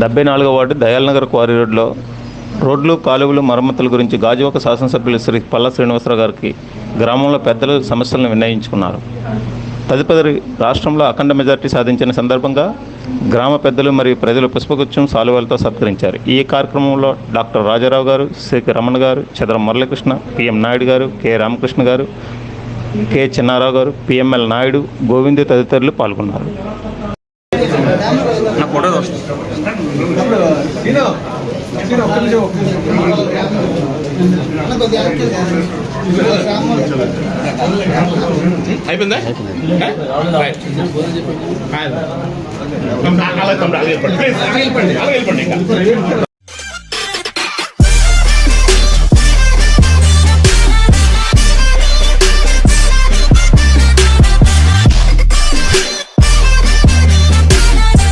డెబ్బై నాలుగో ward దయాల్నగర్ quarry రోడ్లో రోడ్లు కాలువలు మరమ్మతుల గురించి గాజువాక శాసనసభ్యులు శ్రీ పల్ల శ్రీనివాసరావు గారికి గ్రామంలో పెద్దలు సమస్యలను విన్నయించుకున్నారు. తదుపరి రాష్ట్రంలో అఖండ మెజార్టీ సాధించిన సందర్భంగా గ్రామ పెద్దలు మరియు ప్రజలు పుష్పగుచ్చం సాలువలతో సత్కరించారు. ఈ కార్యక్రమంలో డాక్టర్ రాజారావు గారు శ్రీ రమణ గారు చంద్ర మురళీకృష్ణ పిఎం నాయుడు గారు కె రామకృష్ణ గారు కె చిన్నారావు గారు పిఎంఎల్ నాయుడు గోవింద్ తదితరులు పాల్గొన్నారు. నా ఫోటో వస్తుంది అయిపోయిందా రైట్. అలా తమ్ముడు, అలా వెళ్ళిపోండి. ప్లీజ్, అలా వెళ్ళిపోండి. అలా వెళ్ళిపోండి ఇంకా.